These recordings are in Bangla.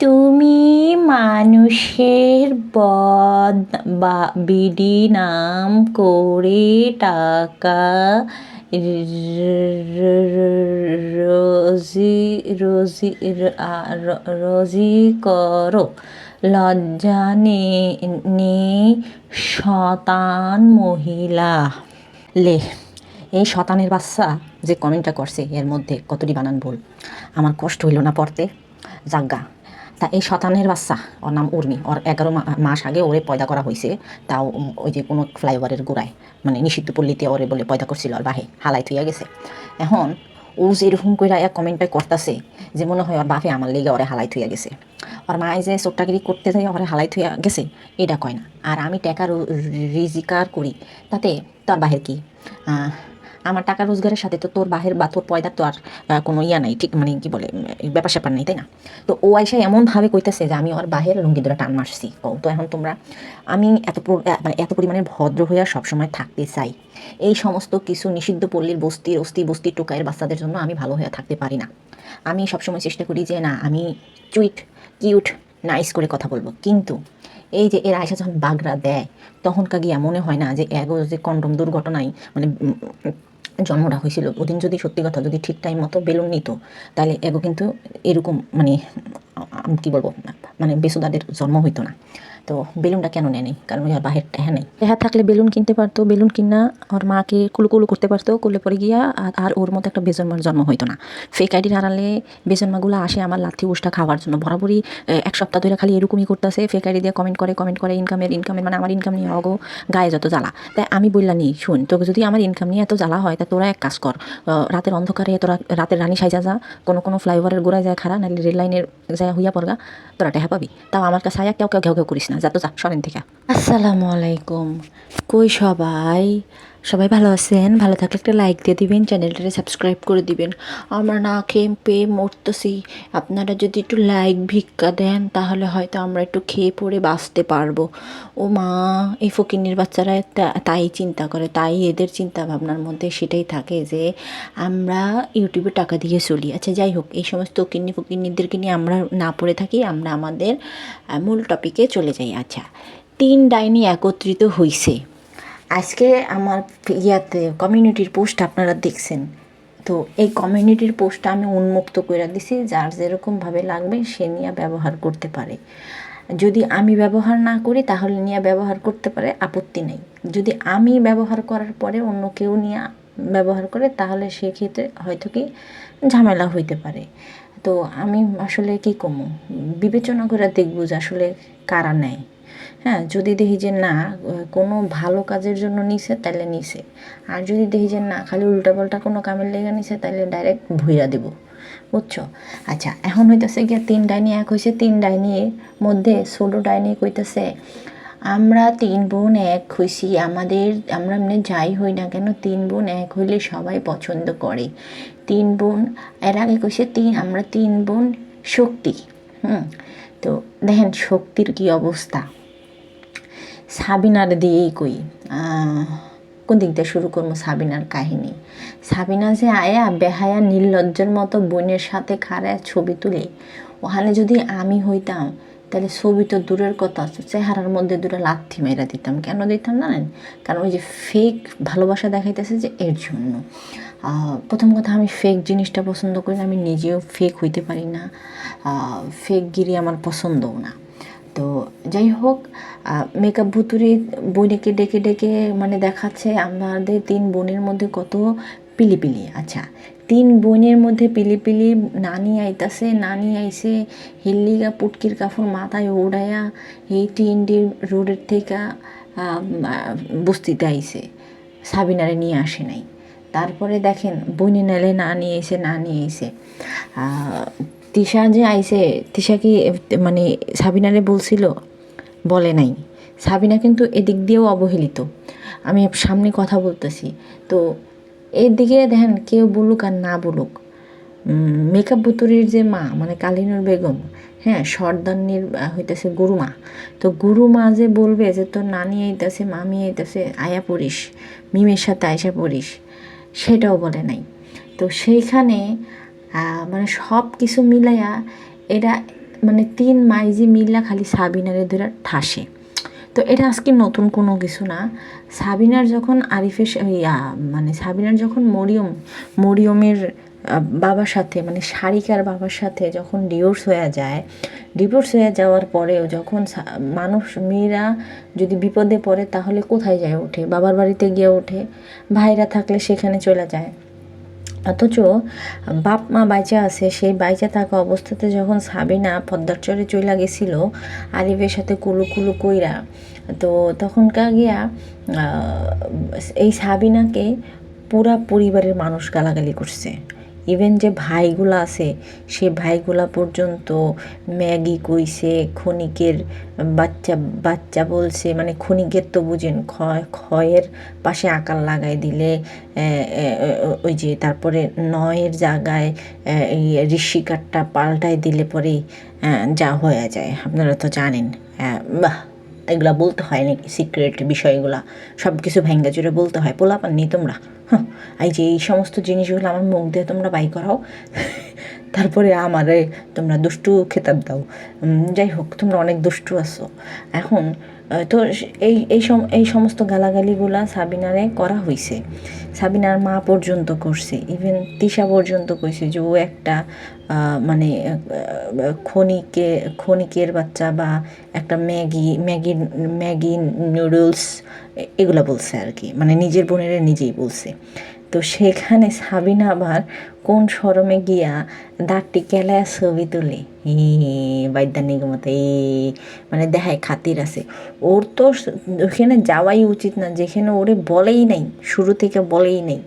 তুমি মানুষের বদ বা বিডি নাম করে টাকা রোজি রোজি রোজি করো। লজ্জা নেই শতান মহিলা। লে, এই শতানের বাচ্চা যে কমেন্টটা করছে, এর মধ্যে কতটি বানান ভুল? আমার কষ্ট হইল না পড়তে। জাগা। তা এই শতানের বাচ্চা, ওর নাম উর্মি। ওর এগারো মাস আগে ওরে পয়দা করা হয়েছে তাও ওই যে কোনো ফ্লাইওভারের গোড়ায় মানে নিষিদ্ধ পল্লীতে ওরে বলে পয়দা করছিল আর বাহে হালাই থইয়া গেছে। এখন ও যে এরকম করে এক কমেন্টটা করতেছে, যে মনে হয় ওর বাপে আমার লেগে ওরে হালাই থইয়া গেছে। ওর মায়ে যে চোট্টাগিরি করতে যাই ওরে হালাই থইয়া গেছে এটা কয় না। আর আমি টাকা রো- রিজিকার করি, তাতে তার বাহের কি? আমার টাকা রোজগারের সাথে তো তোর বাহের বা তোর পয়দার তো আর কোনো ইয়া নাই, ঠিক মানে কি বলে ব্যাপার স্যাপার নাই, তাই না? তো ও আইসা এমনভাবে কইতেছে যে আমি ওর বাহের লুঙ্গি ধরে টান মারছি। ও তো এখন তোমরা, আমি এত মানে এত পরিমাণে ভদ্র হইয়া সবসময় থাকতে চাই। এই সমস্ত কিছু নিষিদ্ধ পল্লীর বস্তির অস্তি বস্তি টোকায়ের বাচ্চাদের জন্য আমি ভালো হয়ে থাকতে পারি না। আমি সবসময় চেষ্টা করি যে, না, আমি চুইট, কিউট, নাইস করে কথা বলব। কিন্তু এই যে এর আয়সা যখন বাগড়া দেয় তখন কাগিয়া মনে হয় না যে এগো যে কন্ডম দুর্ঘটনায় মানে জন্মটা হয়েছিল। ওদিন যদি সত্যি কথা যদি ঠিক টাইম মতো বেলুন নিত, তাহলে এগো কিন্তু এরকম মানে কি বলব মানে বেসুদাদের জন্ম হইতো না। তো বেলুনটা কেন নেয়নি? কারণ ওই আর বাহের টেহা নেই। টেহা থাকলে বেলুন কিনতে পারতো, বেলুন কিনা ওর মাকে কুলু কুলু করতে পারতো, কুলে পরে গিয়া আর আর ওর মতো একটা বেজন্মার জন্ম হইতো না। ফেক আইডির আড়ালে বেজন্মাগুলো আসে আমার লাথি উষ্টা খাওয়ার জন্য। বরাবরই এক সপ্তাহ ধরে খালি এরকমই করতেছে। ফেক আইডি দিয়ে কমেন্ট করে কমেন্ট করে ইনকামের ইনকামের মানে আমার ইনকাম নিয়ে অগো গায়ে যত জ্বালা। তাই আমি বললাম, নি, শুন, তোকে যদি আমার ইনকাম নিয়ে এত জ্বালা হয়, তা তোরা এক কাজ কর রাতের অন্ধকারে তোরা রাতের রানী সাইজা যা, কোনো কোনো ফ্লাইওভারের গোড়ায় যায় খারা নাহলে রেল লাইনের যায় হইয়া পড়গা, তোরা টেহা পাবি। তাও আমার কাছে আয়া কেউ কেউ ঘেউ ঘেউ করিস না। যা তো যা সরেন থেকে। আসসালামু আলাইকুম। কই সবাই? সবাই ভালো আছেন, ভালো থাকলে একটা লাইক দিয়ে দিবেন চ্যানেলটাকে সাবস্ক্রাইব করে দিবেন। আমরা না খেয়ে পেয়ে মরতেছি। আপনারা যদি একটু লাইক ভিক্ষা দেন, তাহলে হয়তো আমরা একটু খেয়ে পড়ে বাঁচতে পারব। ও মা, এই ফকিন্নির বাচ্চারা তাই চিন্তা করে, তাই এদের চিন্তা ভাবনার মধ্যে সেটাই থাকে যে, আমরা ইউটিউবে টাকা দিয়ে চলি। আচ্ছা যাই হোক, এই সমস্ত কিন্নি ফকিন্নিদেরকে নিয়ে আমরা না পড়ে থাকি, আমরা আমাদের মূল টপিকে চলে যাই। আচ্ছা তিন ডাইনি একত্রিত হইছে। আজকে আমার ইয়াতে কমিউনিটির পোস্ট আপনারা দেখছেন। তো এই কমিউনিটির পোস্টটা আমি উন্মুক্ত করে দিছি, যার যেরকমভাবে লাগবে সে নিয়ে ব্যবহার করতে পারে। যদি আমি ব্যবহার না করি, তাহলে নিয়ে ব্যবহার করতে পারে, আপত্তি নেই। যদি আমি ব্যবহার করার পরে অন্য কেউ নিয়ে ব্যবহার করে, তাহলে সেক্ষেত্রে হয়তো কি ঝামেলা হইতে পারে। তো আমি আসলে কি কমু? বিবেচনা করে দেখব যে আসলে কারা নেয়। হ্যাঁ যদি দেখি যে না কোনো ভালো কাজের জন্য নিছে তাহলে নিছে। আর যদি দেখি যে না, খালি উল্টাপাল্টা কোনো কামের লেগে নিছে তাহলে ডাইরেক্ট ভুইরা দেব। বুঝছ? আচ্ছা এখন হইতেছে গিয়া তিন ডাইনি এক হয়েছে তিন ডাইনির মধ্যে ষোলো ডাইনি কইতেছে, আমরা তিন বোন এক হইছি, আমাদের, আমরা এমনি যাই হই না কেন, তিন বোন এক হইলে সবাই পছন্দ করে। তিন বোন, এর আগে কইছে তিন, আমরা তিন বোন শক্তি। হুম, তো দেখেন শক্তির কি অবস্থা। সাবিনার দিয়েই কই। কোন দিক দিয়ে শুরু করব সাবিনার কাহিনী? সাবিনা যে আয়া বেহায়া নির্লজ্জের মতো বোনের সাথে খাড়ায় ছবি তুলে, ওখানে যদি আমি হইতাম, তাহলে ছবি তো দূরের কথা চেহারার মধ্যে দুটো লাথি মেরা দিতাম। কেন দিতাম জানেন? কারণ ওই যে ফেক ভালোবাসা দেখাইতেছে যে এর জন্য। প্রথম কথা আমি ফেক জিনিসটা পছন্দ করি না, আমি নিজেও ফেক হইতে পারি না। ফেক গিরি আমার পছন্দও না। তো যাই হোক মেকআপ ভুতুরি বোনকে ডেকে ডেকে মানে দেখাচ্ছে আমাদের তিন বোনের মধ্যে কত পিলিপিলি। আচ্ছা তিন বোনের মধ্যে পিলিপিলি নানি আইতাছে, নানি আইসে হিল্লিগা পুটকির কাপড় মাথায় উড়াইয়া এই টিএনডি রোডের থেকে বস্তিতে আইসে, সাবিনারে নিয়ে আসে নাই। তারপরে দেখেন, বইনি নেলে না নিয়ে এসে না নিয়ে এসে তিশা যে আইসে তিশা কি মানে সাবিনারে বলছিল? বলে নাই। সাবিনা কিন্তু এদিক দিয়েও অবহেলিত। আমি সামনে কথা বলতেছি। তো এদিকে দেখেন কেউ বলুক আর না বলুক মেকআপ বুতুরির যে মা মানে কালিনুর বেগম হ্যাঁ সর্দান্নির হইতেছে গুরুমা। তো গুরুমা যে বলবে যে তোর নানি আইতাছে, মামি আইতাছে, আয়া পড়িস, মিমের সাথে আয়সা পড়িস, সেটাও বলে নাই। তো সেইখানে মানে সব কিছু মিলাইয়া এটা মানে তিন মাইজি মিল্লা খালি সাবিনারে ধরে ঠাসে। তো এটা আজকে নতুন কোনো কিছু না। সাবিনার যখন আরিফের ইয়া মানে সাবিনার যখন মরিয়ম, মরিয়মের বাবার সাথে মানে শারিকার বাবার সাথে যখন ডিভোর্স হয়ে যায় ডিভোর্স হয়ে যাওয়ার পরেও যখন মানুষ, মেয়েরা যদি বিপদে পড়ে তাহলে কোথায় যায় ওঠে বাবার বাড়িতে গিয়ে ওঠে ভাইরা থাকলে সেখানে চলে যায়। অথচ বাপ মা বাইচা আছে, সেই বাইচা থাকা অবস্থাতে যখন সাবিনা পদ্মার চরে চইলা গেছিল, আরিফের সাথে কুলু কুলু কইরা, তো তখনকার গিয়া এই সাবিনাকে পুরা পরিবারের মানুষ গালাগালি করছে। ইভেন যে ভাইগুলা আছে, সে ভাইগুলা পর্যন্ত ম্যাগি কইছে, ক্ষণিকের বাচ্চা বাচ্চা বলছে মানে ক্ষণিকের তো বুঝেন, ক্ষয়, ক্ষয়ের পাশে আকার লাগাই দিলে ওই যে তারপরে নয়ের জায়গায় ঋষিকারটা পাল্টাই দিলে পরেই যা হয়ে যায়। আপনারা তো জানেন বাহ! এগুলা বলতে হয় নাকি? সিক্রেট বিষয়গুলা সব কিছু ভেঙ্গা জুড়ে বলতে হয়। পোলাপান নেই তোমরা। হ্যাঁ এই যে এই সমস্ত জিনিসগুলো আমার মুখ দিয়ে তোমরা বাই করাও। তারপরে আমারে তোমরা দুষ্টু খেতাব দাও। যাই হোক, তোমরা অনেক দুষ্টু আছো। এখন তো এই এই এই সমস্ত গালাগালিগুলা সাবিনারে করা হয়েছে সাবিনার মা পর্যন্ত করছে। ইভেন তিশা পর্যন্ত কইছে যে ও একটা মানে খনিকে, খনিকের বাচ্চা বা একটা ম্যাগি ম্যাগি ম্যাগি নুডলস এগুলো বলছে আর কি। মানে নিজের বোনেরা নিজেই বলছে। তো সেখানে সাবিনা আবার কোন শরমে গিয়া দাঁতটি কেলায় ছবি তুলে। মতো এই মানে দেখায় খাতির আছে। ওর তো ওখানে যাওয়াই উচিত না, যেখানে ওরে বলেই নাই, শুরু থেকে বলেই নাই,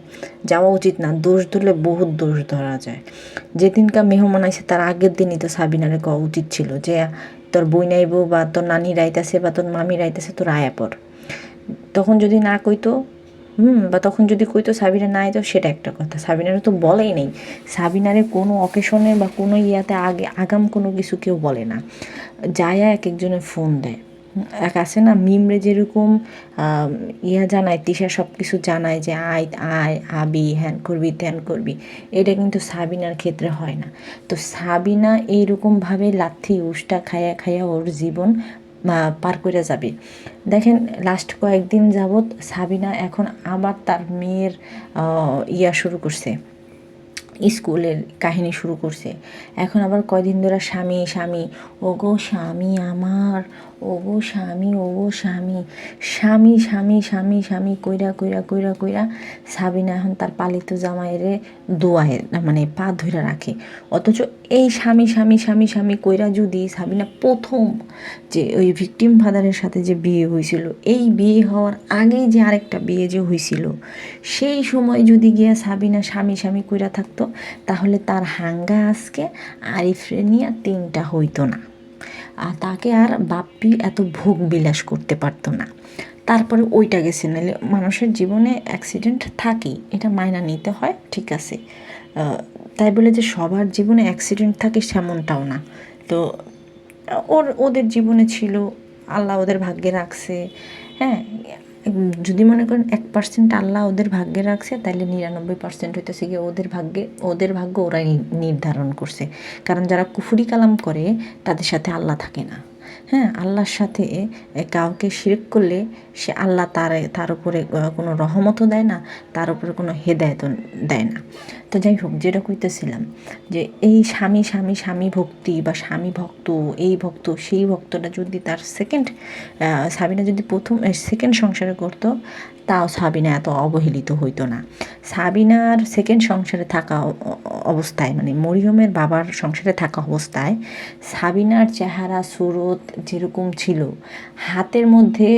যাওয়া উচিত না, দোষ ধরলে বহুত দোষ ধরা যায়। যেদিনকার মেহমান আইসে তার আগের দিনই তো সাবিনারে কওয়া উচিত ছিল যে, তোর বই নাইবো বা তোর নানি রাইতাছে বা তোর মামি রাইতাছে, তোর আয়া পর তখন যদি না কইতো হুম, বা তখন যদি কইতো সাবিনা না আইতো সেটা একটা কথা। সাবিনারে তো বলেই নেই। সাবিনারে কোনো অকেশনে বা কোনো ইয়াতে আগে, আগাম কোনো কিছু কেউ বলে না। যায়া এক একজনের ফোন দেয়। এক আছে না, মিমরে যেরকম ইয়া জানায়, তিশা সব কিছু জানায় যে আয় আয়, আবি, হ্যান করবি, ত্যান করবি। এটা কিন্তু সাবিনার ক্ষেত্রে হয় না। তো সাবিনা এইরকমভাবে লাথি, উষ্টা খায়া খায়া ওর জীবন পার করে যাবে। দেখেন লাস্ট কয়েকদিন যাবৎ সাবিনা এখন আবার তার মেয়ের ইয়া শুরু করছে। স্কুলের কাহিনী শুরু করছে। এখন আবার কয়দিন ধরে স্বামী স্বামী ও গো স্বামী আমার ও গো স্বামী ও গো স্বামী। স্বামী স্বামী স্বামী স্বামী কইরা কইরা কইরা কইরা সাবিনা এখন তার পালিত জামাইরে দোয়ায় মানে পা ধইরা রাখে। অথচ এই স্বামী স্বামী স্বামী স্বামী কইরা যদি সাবিনা প্রথম যে ওই ভিকটিম ফাদারের সাথে যে বিয়ে হয়েছিল এই বিয়ে হওয়ার আগেই যে আরেকটা বিয়ে যে হয়েছিল সেই সময় যদি গিয়া সাবিনা স্বামী স্বামী কইরা থাকতো, তাহলে তার হাঙ্গা আজকে আরিফরে নিয়ে তিনটা হইতো না। আর তাকে আর বাপ্পি এত ভোগ বিলাস করতে পারতো না। তারপরে ওইটা গেছে, নাহলে মানুষের জীবনে অ্যাক্সিডেন্ট থাকেই, এটা মায়না নিতে হয়, ঠিক আছে। তাই বলে যে সবার জীবনে অ্যাক্সিডেন্ট থাকে সেমনটাও না। তো, ওর, ওদের জীবনে ছিল, আল্লাহ ওদের ভাগ্যে রাখছে হ্যাঁ? যদি মনে করেন এক পার্সেন্ট আল্লাহ ওদের ভাগ্যে রাখছে, তাহলে নিরানব্বই পার্সেন্ট হইতেছে গিয়ে ওদের ভাগ্যে, ওদের ভাগ্য ওরাই নির্ধারণ করছে। কারণ যারা কুফুরি কালাম করে, তাদের সাথে আল্লাহ থাকে না। হ্যাঁ আল্লাহর সাথে কাউকে শিরক করলে সে আল্লাহ তার তার উপরে কোনো রহমতও দেয় না, তার উপরে কোনো হেদায়তও দেয় না। তো যাই হোক, যেটা কইতেছিলাম যে এই স্বামী স্বামী স্বামী ভক্তি বা স্বামী ভক্ত, এই ভক্ত, সেই ভক্তটা যদি তার সেকেন্ড সাবিনা যদি প্রথম সেকেন্ড সংসারে করতো, তাও সাবিনা এত অবহেলিত হইতো না। সাবিনার সেকেন্ড সংসারে থাকা অবস্থায় মানে মরিয়মের বাবার সংসারে থাকা অবস্থায় সাবিনার চেহারা, সুরত যেরকম ছিল। হাতের মধ্যে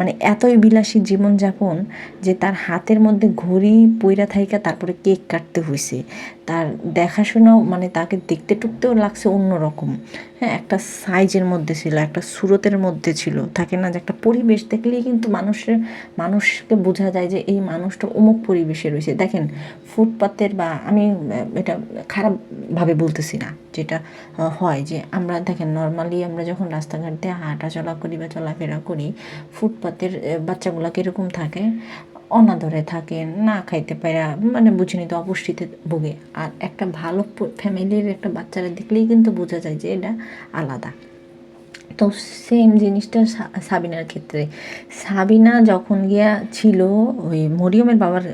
মানে এতই বিলাসী জীবনযাপন যে তার হাতের মধ্যে ঘড়ি পইরা থাইকা তারপরে কেক কাটতে হয়েছে তার দেখাশোনাও মানে তাকে দেখতে টুকতেও লাগছে অন্যরকম। হ্যাঁ একটা সাইজের মধ্যে ছিল, একটা সুরতের মধ্যে ছিল। থাকে না যে একটা পরিবেশ দেখলেই কিন্তু মানুষের, মানুষকে বোঝা যায় যে এই মানুষটা অমুক পরিবেশে রয়েছে। দেখেন, ফুটপাতের বা আমি এটা খারাপভাবে বলতেছি না। যেটা হয় যে আমরা, দেখেন নর্মালি আমরা যখন দিয়ে হাঁটা চলা করি বা চলাফেরা করি, ফুটপাতের বাচ্চাগুলা কীরকম থাকে? অনাদরে থাকে, না খাইতে পারে মানে বুঝিনি তো অপুষ্টিতে ভোগে। আর একটা ভালো ফ্যামিলির একটা বাচ্চারা দেখলেই কিন্তু বোঝা যায় যে এটা আলাদা। তো সেম জিনিসটা সাবিনার ক্ষেত্রে। সাবিনা যখন গিয়া ছিল, ওই মরিয়মের বাবার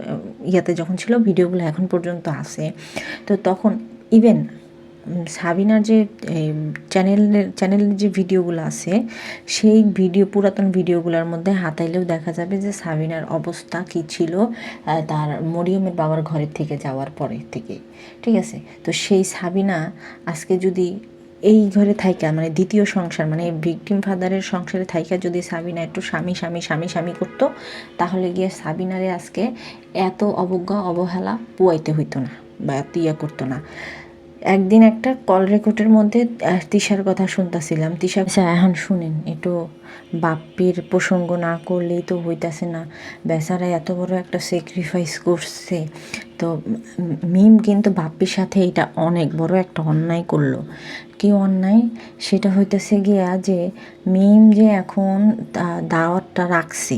ইয়াতে যখন ছিল, ভিডিওগুলো এখন পর্যন্ত আছে। তো তখন ইভেন সাবিনার যে চ্যানেলের চ্যানেলের যে ভিডিওগুলো আছে, সেই ভিডিও, পুরাতন ভিডিওগুলোর মধ্যে হাতাইলেও দেখা যাবে যে সাবিনার অবস্থা কী ছিল তার মরিয়মের বাবার ঘরের থেকে যাওয়ার পরে থেকে। ঠিক আছে? তো সেই সাবিনা আজকে যদি এই ঘরে থাইকা মানে দ্বিতীয় সংসার মানে ভিকটিম ফাদারের সংসারে থাইকা যদি সাবিনা একটু স্বামী স্বামী স্বামী স্বামী করতো, তাহলে গিয়ে সাবিনারে আজকে এত অবজ্ঞা, অবহেলা পুয়াইতে হইতো না বা এত ইয়ে করতো না। একদিন একটা কল রেকর্ডের মধ্যে তিশার কথা শুনতেছিলাম। তিশা আচ্ছা, এখন শুনেন। একটু বাপ্পির প্রসঙ্গ না করলেই তো হইতাছে না। বেচারা এত বড় একটা স্যাক্রিফাইস করছে। তো মিম কিন্তু বাপ্পির সাথে এটা অনেক বড় একটা অন্যায় করল। কি অন্যায়? সেটা হইতেছে গিয়া যে মিম যে এখন দাওয়াতটা রাখছে,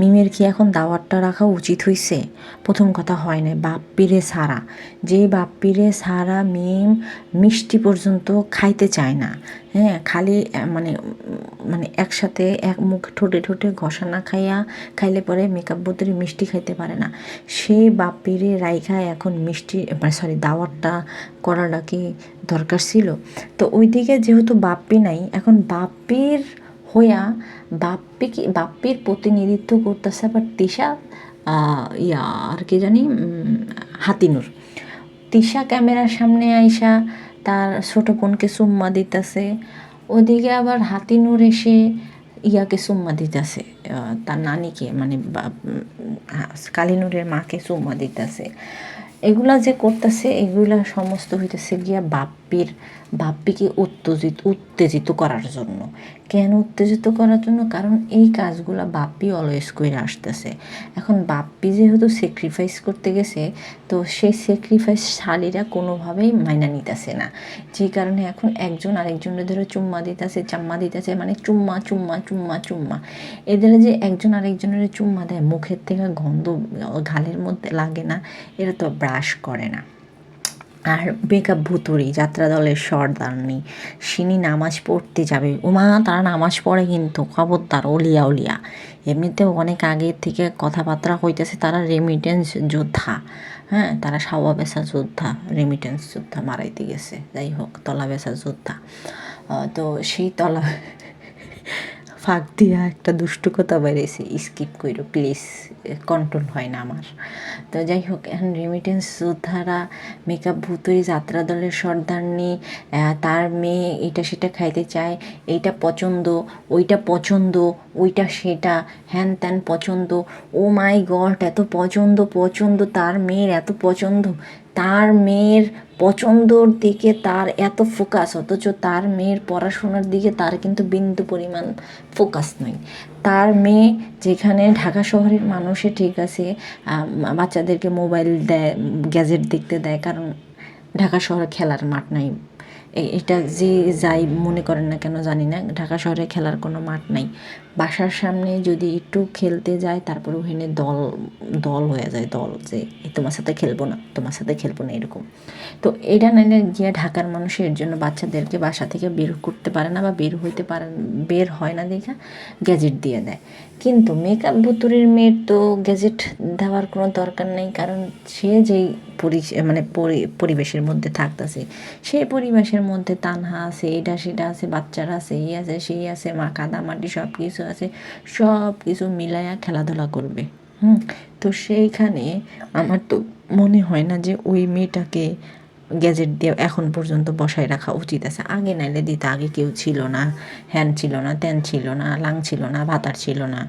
মিমের কি এখন দাওয়াতটা রাখা উচিত হইছে? প্রথম কথা হয় না বাপ্পিরে সারা যে বাপ্পিরে সারা মিম মিষ্টি পর্যন্ত খাইতে চায় না হ্যাঁ খালি মানে মানে একসাথে এক মুখ ঠোঁটে ঠোঁটে ঘষা না খাইয়া খাইলে পরে মেকআপ বোতলে মিষ্টি খাইতে পারে না। সেই বাপ্পিরে রাইখা এখন মিষ্টি মানে সরি দাওয়াতটা করাটা কি দরকার ছিল। তো ওইদিকে যেহেতু বাপ্পি নাই, এখন বাপ্পির হইয়া বাপ্পি কি বাপ্পির প্রতিনিধিত্ব করতেছে আবার তিশা ইয়া, আর কি জানি হাতিনুর। তিশা ক্যামেরার সামনে আইসা তার ছোট বোনকে চুম্মা দিতেছে। ওদিকে আবার হাতিনুর এসে ইয়াকে চুম্মা দিতেছে। তার নানিকে মানে কালিনুরের মাকে চুম্মা দিতেছে। এগুলা যে করতেছে, এগুলা সমস্ত হইতেছে গিয়া বাপ্পির বাপ্পিকে উত্তেজিত উত্তেজিত করার জন্য। কেন উত্তেজিত করার জন্য? কারণ এই কাজগুলা বাপ্পি অলওয়েজ করে আসতেছে। এখন বাপ্পি যেহেতু স্যাক্রিফাইস করতে গেছে, তো সেই স্যাক্রিফাইস শালিরা কোনোভাবেই মাইনা নিতেছে না। যে কারণে এখন একজন আরেকজনের ধরে চুম্মা দিতেছে, চাম্মা দিতেছে মানে চুম্মা চুম্মা চুম্মা চুম্মা। এদের যে একজন আরেকজনের চুম্মা দেয়, মুখের থেকে গন্ধ গালের মধ্যে লাগে না, এরা তো ব্রাশ করে না। আর মেকআপ ভুতুরি যাত্রা দলের সর্দারনি সিনি নামাজ পড়তে যাবে। ওমা তারা নামাজ পড়ে কিন্তু, খবরদার, অলিয়া অলিয়া। এমনিতেও অনেক আগের থেকে কথাবার্তা হইতেছে, তারা রেমিটেন্স যোদ্ধা। হ্যাঁ তারা সাওয়া বেসা যোদ্ধা রেমিটেন্স যোদ্ধা মারাইতে গেছে। যাই হোক, তলা বেসা যোদ্ধা। তো সেই তলা ফাঁক দিয়া একটা দুষ্টু কথা বেরিয়েছে স্কিপ কইরো প্লিজ কন্ট্রোল হয় না আমার। তো যাই হোক, এখন রেমিটেন্স যোদ্ধারা মেকআপ ভূতরি যাত্রা দলের সর্দারনি তার মেয়ে এটা সেটা খাইতে চায়, এইটা পছন্দ, ওইটা পছন্দ ওইটা সেটা, হ্যান ত্যান পছন্দ। ও মাই গড, এত পছন্দ পছন্দ, তার মেয়ের এত পছন্দ। তার মেয়ের পছন্দর দিকে তার এত ফোকাস অথচ তার মেয়ের পড়াশোনার দিকে তার কিন্তু বিন্দু পরিমাণ ফোকাস নয় তার মেয়ে যেখানে ঢাকা শহরের মানুষে ঠিক আছে বাচ্চাদেরকে মোবাইল দেয় গ্যাজেট দেখতে দেয়, কারণ ঢাকা শহরে খেলার মাঠ নাই। এটা যে যাই মনে করেন না কেন জানি না, ঢাকা শহরে খেলার কোনো মাঠ নাই। বাসার সামনে যদি একটু খেলতে যায়, তারপরে ওখানে দল দল হয়ে যায়, দল যে তোমার সাথে খেলব না, তোমার সাথে খেলব না, এরকম। তো এটা নাইলে গিয়ে ঢাকার মানুষের জন্য বাচ্চাদেরকে বাসা থেকে বের করতে পারে না বা বের হইতে পারে, বের হয় না দেখা, গ্যাজেট দিয়ে দেয়। কিন্তু মেকআপ ভুতুরের মেয়ের তো গ্যাজেট দেওয়ার কোনো দরকার নেই, কারণ সে যেই পরি মানে পরি- পরিবেশের মধ্যে থাকতেছে সেই পরিবেশের মধ্যে তানহা আছে, এটা সেটা আছে, বাচ্চারা আছে, এই আছে, সেই আছে, মা কাদামাটি সব কিছু আছে সব কিছু মিলাইয়া খেলাধুলা করবে। হুম, তো সেইখানে আমার তো মনে হয় না যে ওই মেয়েটাকে গ্যাজেট দিয়ে এখন পর্যন্ত বসায় রাখা উচিত আছে। আগে নাইলে দিতে আগে কেউ ছিল না। হ্যান ছিল না, ত্যান ছিল না, লাং ছিল না, ভাতার ছিল না।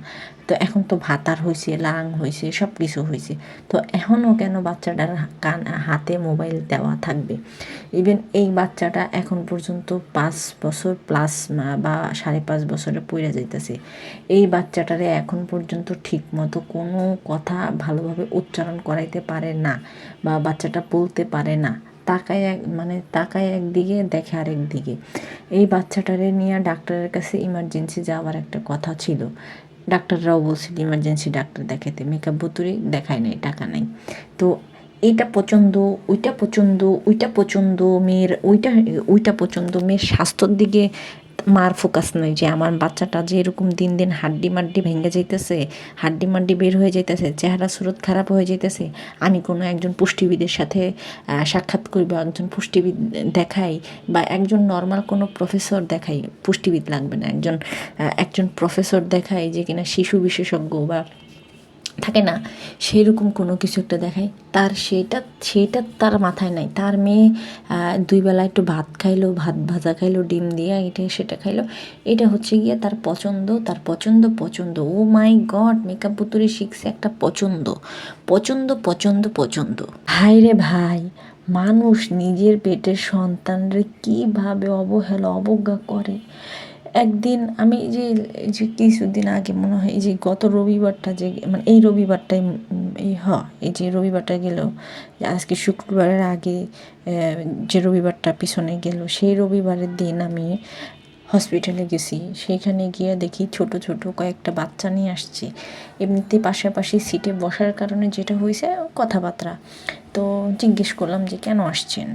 তো এখন তো ভাতার হয়েছে লাং হয়েছে সব কিছু হয়েছে তো এখনও কেন বাচ্চাটার কান, হাতে মোবাইল দেওয়া থাকবে? ইভেন এই বাচ্চাটা এখন পর্যন্ত পাঁচ বছর প্লাস বা সাড়ে পাঁচ বছরে পড়ে যাইতেছে। এই বাচ্চাটারে এখন পর্যন্ত ঠিক মতো কোনো কথা ভালোভাবে উচ্চারণ করাইতে পারে না বা বাচ্চাটা বলতে পারে না। তাকায় এক মানে তাকায় একদিকে, দেখে আরেক দিকে। এই বাচ্চাটারে নিয়ে ডাক্তারের কাছে ইমার্জেন্সি যাওয়ার একটা কথা ছিল। ডাক্তাররাও বলছিল ইমার্জেন্সি ডাক্তার দেখাতে মেকআপ বুতুরি দেখায় নাই, টাকা নাই। তো এইটা পছন্দ ওইটা পছন্দ ওইটা পছন্দ মেয়ের, ওইটা ওইটা পছন্দ মেয়ের স্বাস্থ্যর দিকে মার ফোকাস নয় যে আমার বাচ্চাটা যে এরকম দিন দিন হাড্ডি মাড্ডি ভেঙে যাইতেছে, হাড্ডি মাড্ডি বের হয়ে যাইতেছে, চেহারা স্রোত খারাপ হয়ে যাইতেছে, আমি কোনো একজন পুষ্টিবিদের সাথে সাক্ষাৎ করি বা একজন পুষ্টিবিদ দেখাই বা একজন নর্মাল কোনো প্রফেসর দেখাই, পুষ্টিবিদ লাগবে না, একজন একজন প্রফেসর দেখাই যে কিনা শিশু বিশেষজ্ঞ বা থাকে না সেই রকম কোনো কিছু একটা দেখায়। তার সেটা সেটা তার মাথায় নাই। তার মেয়ে দুই বেলা একটু ভাত খাইলো, ভাত ভাজা খাইলো, ডিম দিয়ে এটা, সেটা খাইলো। এটা হচ্ছে গিয়ে তার পছন্দ তার পছন্দ পছন্দ। ও মাই গড মেকআপ পুতুরি শিখছে একটা পছন্দ। পছন্দ পছন্দ পছন্দ। ভাই রে ভাই, মানুষ নিজের পেটের সন্তানরে কীভাবে অবহেলা, অবজ্ঞা করে। একদিন আমি যে যে কিছুদিন আগে মনে হয়, এই যে গত রবিবারটা যে মানে এই রবিবারটাই এই হ, এই যে রবিবারটা গেল আজকে শুক্রবারের আগে যে রবিবারটা পিছনে গেল, সেই রবিবারের দিন আমি হসপিটালে গেছি। সেইখানে গিয়ে দেখি ছোট ছোট কয়েকটা বাচ্চা নিয়ে আসছে। এমনিতে পাশাপাশি সিটে বসার কারণে যেটা হয়েছে, কথাবার্তা। তো জিজ্ঞেস করলাম যে, কেন আসছেন?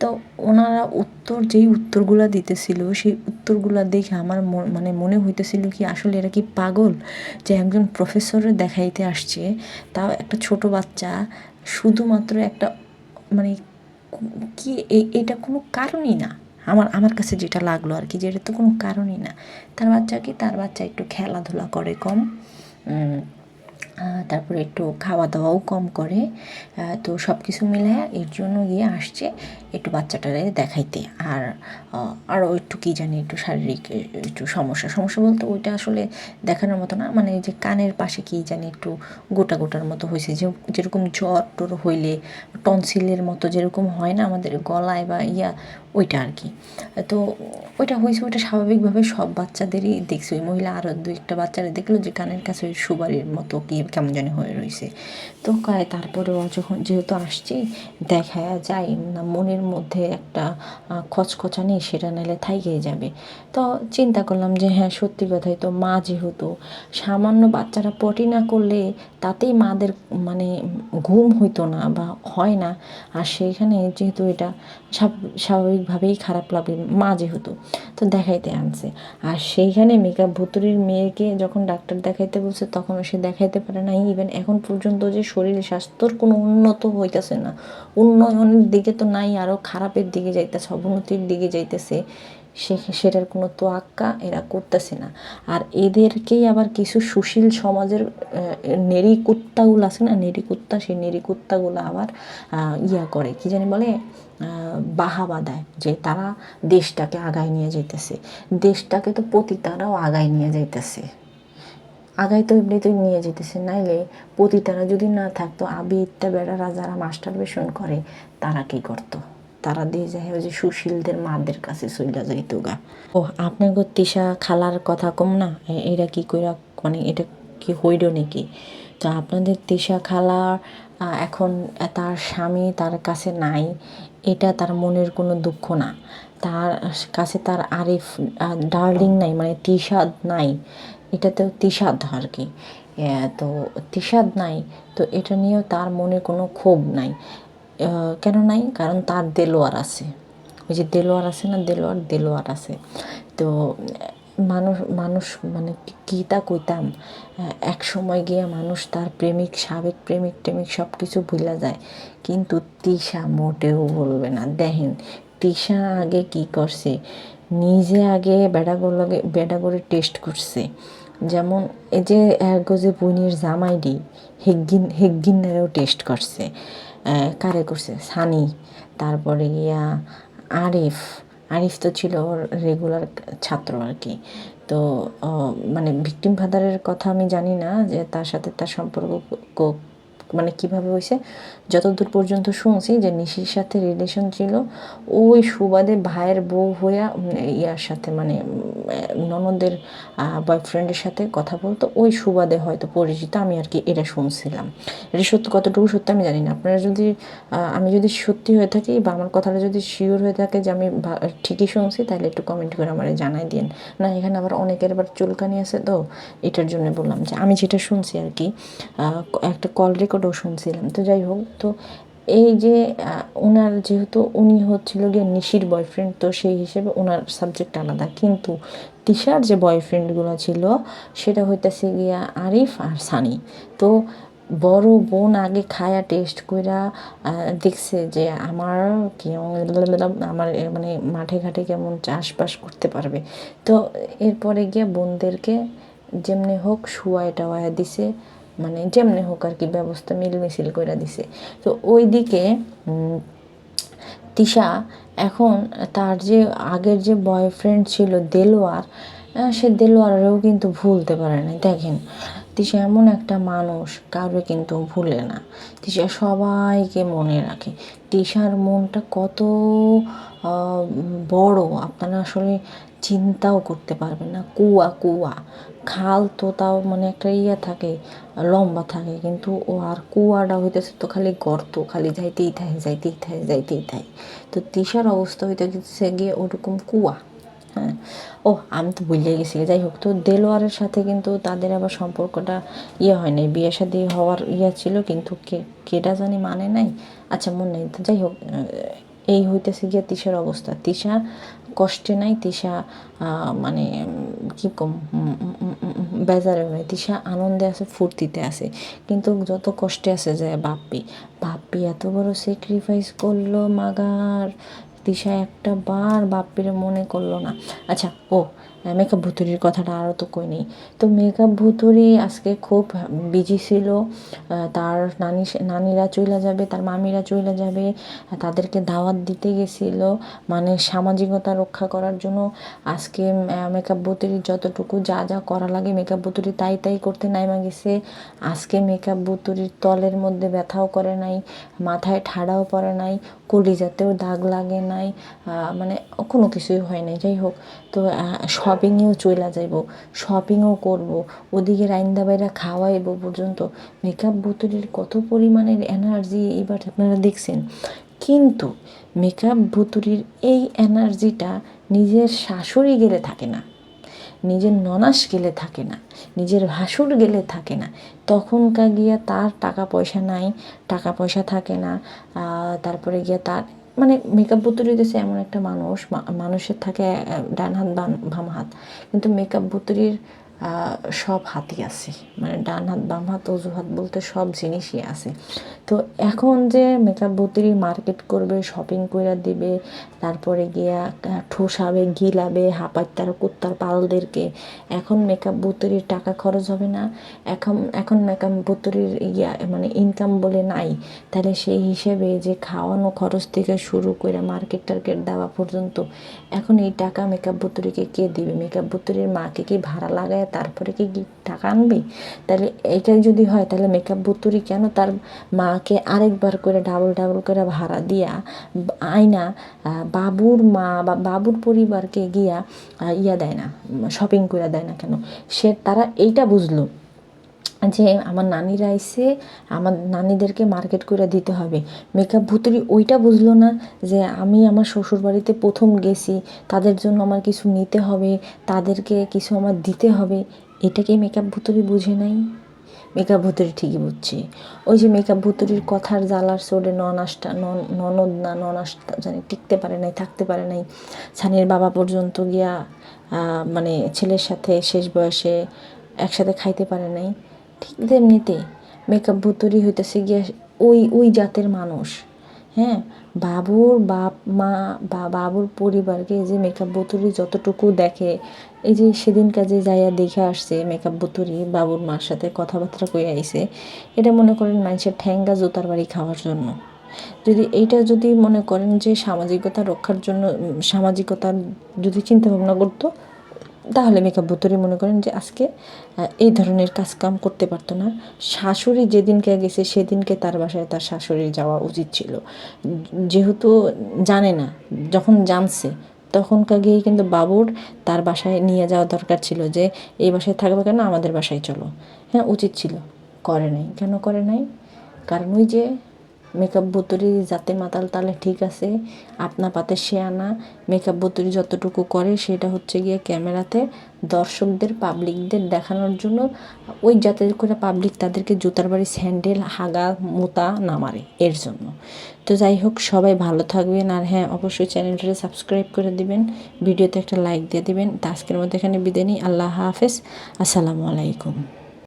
তো ওনারা উত্তর, যেই উত্তরগুলো দিতেছিল, সেই উত্তরগুলো দেখে আমার মানে মনে হইতেছিল কি আসলে এরা কি পাগল যে একজন প্রফেসরের দেখাইতে আসছে। তাও একটা ছোট বাচ্চা, শুধুমাত্র একটা মানে কি এটা কোনো কারণই না। আমার আমার কাছে যেটা লাগল আর কি, যে এটা তো কোনো কারণই না। তার বাচ্চা কি? তার বাচ্চা একটু খেলাধুলা করে কম। তারপরে একটু খাওয়া দাওয়াও কম করে। তো সব কিছু মিলে এর জন্য গিয়ে আসছে একটু বাচ্চাটারে দেখাইতে। আর আরও একটু কী জানি একটু শারীরিক একটু সমস্যা। সমস্যা বলতে ওইটা আসলে দেখানোর মতো না। মানে যে কানের পাশে কী জানি একটু গোটা গোটার মতো হয়েছে যে, যেরকম জ্বর টর হইলে, টনসিলের মতো যেরকম হয় না আমাদের গলায় বা ইয়া, ওইটা আর কি তো ওইটা হয়েছে ওইটা স্বাভাবিকভাবে সব বাচ্চাদেরই দেখছি। ওই মহিলা আরও দু একটা বাচ্চারা দেখল যে কানের কাছে ওই সুবারির মতো কি কেমন জানি হয়ে রয়েছে তো কয় তারপরে যখন যেহেতু আসছি দেখা যায় না মনের মধ্যে একটা আহ, খচখচানি সেটা নাহলে থাইকে যাবে। তো চিন্তা করলাম যে হ্যাঁ সত্যি কথাই তো মা যেহেতু সামান্য বাচ্চারা পটি না করলে তাতেই মাদের মানে ঘুম হইতো না বা হয় না। আর সেইখানে যেহেতু এটা স্বাভ- স্বাভাবিকভাবেই খারাপ লাগবে মা যেহেতু তো দেখাইতে আনছে। আর সেইখানে মেকআপ ভুতুরির মেয়েকে যখন ডাক্তার দেখাইতে বলছে তখনও সে দেখাইতে পারে না ইভেন এখন পর্যন্ত যে শরীর স্বাস্থ্যর কোনো উন্নত হইতেছে না। উন্নয়নের দিকে তো নাই আরও খারাপের দিকে যাইতেছে, অবনতির দিকে যাইতেছে। সে, সেটার কোনো তোয়াক্কা এরা করতেছে না। আর এদেরকেই আবার কিছু সুশীল সমাজের নেরি কুত্তাগুলো আছে না নেরি কুত্তা, সেই নেরি কুত্তাগুলো আবার ইয়া করে, কি জানি বলে বাহাবা দেয় যে তারা দেশটাকে আগায় নিয়ে যাইতেছে। দেশটাকে তো পতিতারাও আগায় নিয়ে যাইতেছে। আগাই তো এমনিতেই নিয়ে যেতেছে, নাইলে পতিতারা যদি না থাকতো আবিরটা বেড়ারা যারা মাস্টার বেশন করে, তারা কি করতো? তারা দিয়ে যায় যে সুশীলদের মাদের কাছে চইলা যাইতো গা। ও আপনার তিশা খালার কথা কম না? এরা কি কইরা মানে এটা কি হইল নাকি? তো আপনাদের তিশা খালা এখন তার স্বামী তার কাছে নাই, এটা তার মনের কোনো দুঃখ না। তার কাছে তার আরিফ ডার্লিং নাই মানে তিশাদ নাই। এটাতেও তিসাদ আর কি। তো তিসাদ নাই, তো এটা নিয়েও তার মনে কোনো ক্ষোভ নাই। কেন নাই? কারণ তার দেলোয়ার আছে। ওই যে দেলোয়ার আছে না, দেলোয়ার দেলোয়ার আছে। তো মানুষ মানুষ মানে কি- তা কইতাম? এক সময় গিয়ে মানুষ তার প্রেমিক, সাবেক প্রেমিক টেমিক সব কিছু ভুলা যায়। কিন্তু তিশা মোটেও বলবে না। দেখেন, তিশা আগে কি করছে? নিজে আগে বেড়াগুলো টেস্ট করছে। যেমন এই যে যে বইনের জামাইডি হেগিন হেগগিন্নারেও টেস্ট করছে। কারে করছে? সানি। তারপরে গিয়া আরিফ। আরিফ তো ছিল ওর রেগুলার ছাত্র আর কি। তো মানে ভিক্টিম ফাদারের কথা আমি জানি না যে তার সাথে তার সম্পর্ক মানে কীভাবে হয়েছে? যতদূর পর্যন্ত শুনছি যে নিশির সাথে রিলেশন ছিল, ওই সুবাদে ভাইয়ের বউ হইয়া ইয়ার সাথে মানে ননদের বয়ফ্রেন্ডের সাথে কথা বলতো, ওই সুবাদে হয়তো পরিচিত, আমি আর কি এটা শুনছিলাম। এটা সত্যি কতটুকু সত্যি আমি জানি না। আপনারা যদি আমি যদি সত্যি হয়ে থাকি বা আমার কথাটা যদি শিওর হয়ে থাকে যে আমি ঠিকই শুনছি, তাহলে একটু কমেন্ট করে আমার জানাই দিন না, এখানে আবার অনেকের আবার চুলকানি আছে তো, এটার জন্য বললাম যে, আমি যেটা শুনছি আর কি একটা কল রেকর্ডও শুনছিলাম। তো যাই হোক, তো এই যে ওনার যেহেতু উনি হচ্ছিল গিয়ে নিশির বয়ফ্রেন্ড তো সেই হিসেবে ওনার সাবজেক্ট আলাদা। কিন্তু তিশার যে বয়ফ্রেন্ডগুলো ছিল, সেটা হইতেছে গিয়া আরিফ আর সানি। তো বড় বোন আগে খায়া টেস্ট কইরা দেখছে যে আমার কেমন, আমার মানে মাঠে ঘাটে কেমন চাষবাস করতে পারবে। তো এরপরে গিয়ে বোনদেরকে যেমনি হোক শুয়ায় টাওয়ায় দিছে। মানে যেমনি হোক আর কি ব্যবস্থা মিলমিছিল করে দিছে। তো ওইদিকে উম, তিশা এখন তার যে আগের যে বয়ফ্রেন্ড ছিল দেলোয়ার সে দেলোয়ারেও কিন্তু ভুলতে পারে না দেখেন তিশা এমন একটা মানুষ কারও কিন্তু ভুলে না। তিশা সবাইকে মনে রাখে। তিশার মনটা কত বড় আপনারা আসলে চিন্তাও করতে পারবেন না। কুয়া কুয়া। খাল তো তাও মানে একটা ইয়ে থাকে, লম্বা থাকে, কিন্তু ও আর কুয়াটা হইতেছে তো খালি গর্ত, খালি যাইতেই থাকে যাইতেই থাকে যাইতেই থাকে। তো তিশার অবস্থা হইতে হইতেছে গিয়ে ওরকম কুয়া হ্যাঁ। ও আমি তো ভুলে গেছি, যাই হোক, তো দেলোয়ারের সাথে কিন্তু তাদের আবার সম্পর্কটা ইয়ে হয় নাই, বিয়ে শাদী হওয়ার ইয়ে ছিল, কিন্তু কে কেটা জানি মানে নাই। আচ্ছা মনে নেই। তো যাই হোক এই হইতেছে গিয়া তিশার অবস্থা। তিশা কষ্টে নাই, তিশা মানে কি কম বেজারে নাই। তিশা আনন্দে আছে, ফুর্তিতে আছে। কিন্তু যত কষ্টে আছে যে বাপ্পি বাপ্পি এত বড় স্যাক্রিফাইস করল মাগার। দিশা একটা বার বাপ্পির মনে করল না। আচ্ছা ও মেকআপ ভুতুরির কথাটা আরও তো কই নেই তো মেকআপ ভুতুরি আজকে খুব বিজি ছিল। তার নানি নানিরা চলে যাবে, তার মামিরা চলে যাবে তাদেরকে দাওয়াত দিতে গেছিল মানে সামাজিকতা রক্ষা করার জন্য। আজকে মেকআপ ভুতুরির যতটুকু যা যা করা লাগে মেকআপ ভুতুরি তাই তাই করতে নাইমা গেছে। আজকে মেকআপ ভুতুরির তলের মধ্যে ব্যথাও করে নাই, মাথায় ঠাড়াও পড়ে নাই, কলিজাতেও দাগ লাগে নাই মানে কোনো কিছুই হয় নাই। যাই হোক, তো শপিংয়েও চইলা যাইব শপিংও করব, ওদিকে রাইন্দা বাইরা খাওয়াইব পর্যন্ত। মেকআপ ভুতুরির কত পরিমাণের এনার্জি এবার আপনারা দেখছেন। কিন্তু মেকআপ ভুতুরির এই এনার্জিটা নিজের শাশুড়ি গেলে থাকে না, নিজের ননাস গেলে থাকে না, নিজের ভাসুর গেলে থাকে না। তখনকার গিয়া তার টাকা পয়সা নাই, টাকা পয়সা থাকে না তারপরে গিয়া তার মানে মেকআপ বুতুরি দিয়েছে এমন একটা মানুষ মানুষের থাকে ডান হাত, বাম বাম হাত। কিন্তু মেকআপ বুতুরির সব হাতই আছে। মানে ডান হাত, বাম হাত অজুহাত বলতে সব জিনিসই আছে। তো এখন যে মেকআপ বুতুরি মার্কেট করবে শপিং করে দিবে, তারপরে গিয়া ঠোসাবে, গিলাবে হাঁপাইতার কুত্তার পালদেরকে, এখন মেকআপ বুতুরির টাকা খরচ হবে না। এখন এখন মেকআপ বুতুরির ইয়া মানে ইনকাম বলে নাই। তাহলে সেই হিসেবে যে খাওয়ানো খরচ থেকে শুরু করে মার্কেট টার্কেট দেওয়া পর্যন্ত, এখন এই টাকা মেকআপ বুতুরিকে কে দিবে? মেকআপ বুতুরির মাকে কি ভাড়া লাগায় তারপরে কি টাকা আনবে? তাহলে এইটাই যদি হয়, তাহলে মেকআপ বুতুরি কেন তার মাকে আরেকবার করে ডাবল ডাবল করে ভাড়া দিয়া, আয়না বাবুর মা বা বাবুর পরিবারকে গিয়া ইয়া দেয় না শপিং করে দেয় না কেন? সে, তারা এইটা বুঝলো যে আমার নানিরা এসে আমার নানিদেরকে মার্কেট করে দিতে হবে। মেকআপ ভুতুরি ওইটা বুঝলো না যে আমি আমার শ্বশুর বাড়িতে প্রথম গেছি, তাদের জন্য আমার কিছু নিতে হবে, তাদেরকে কিছু আমার দিতে হবে। এটাকে মেকআপ ভুতুরি বুঝে নাই। মেকআপ ভুতুরি ঠিকই বুঝছে। ওই যে মেকআপ ভুতুরির কথার জ্বালার সোডে ননাসটা নন, ননদ না ননাসটা জানি টিকতে পারে নাই, থাকতে পারে নাই। ছানির বাবা পর্যন্ত গিয়া মানে ছেলের সাথে শেষ বয়সে একসাথে খাইতে পারে নাই। ঠিক তেমনিতে মেকআপ ভুতুরি হইতেছে গিয়া ওই ওই জাতের মানুষ হ্যাঁ? বাবুর বাপ, মা বা বাবুর পরিবারকে যে মেকআপ বুতুরি যতটুকু দেখে, এই যে সেদিন কাজে যাইয়া দেখে আসছে মেকআপ বুতুরি বাবুর মার সাথে কথাবার্তা কয়ে আইছে, এটা মনে করেন মানুষের ঠ্যাঙ্গা জোতার বাড়ি খাওয়ার জন্য। যদি এইটা যদি মনে করেন যে সামাজিকতা রক্ষার জন্য, সামাজিকতার যদি চিন্তাভাবনা করতো তাহলে মেকআপ বুতরি মনে করেন যে আজকে এই ধরনের কাজ কাম করতে পারতো না। শাশুড়ি যেদিনকে গেছে সেদিনকে তার বাসায় তার শাশুড়ি যাওয়া উচিত ছিল। যেহেতু জানে না, যখন জানছে, তখনকার গিয়েই কিন্তু বাবুর তার বাসায় নিয়ে যাওয়া দরকার ছিল যে, এই বাসায় থাকবে কেন? আমাদের বাসায় চলো। হ্যাঁ উচিত ছিল। করে নাই। কেন করে নাই? কারণ ওই যে মেকআপ বুতুরি যাতে মাতাল তালে ঠিক আছে, আপনা পাতে সে আনা। মেকআপ বুতুরি যতটুকু করে সেটা হচ্ছে গিয়ে ক্যামেরাতে দর্শকদের, পাবলিকদের দেখানোর জন্য। ওই যাতে করে পাবলিক তাদেরকে জুতার বাড়ি স্যান্ডেল, হাগা, মোতা না মারে এর জন্য। তো যাই হোক, সবাই ভালো থাকবেন আর হ্যাঁ অবশ্যই চ্যানেলটাকে সাবস্ক্রাইব করে দিবেন, ভিডিওতে একটা লাইক দিয়ে দিবেন। তা আজকের মধ্যে এখানে বিদায় নিই। আল্লাহ হাফেজ। আসসালামু আলাইকুম।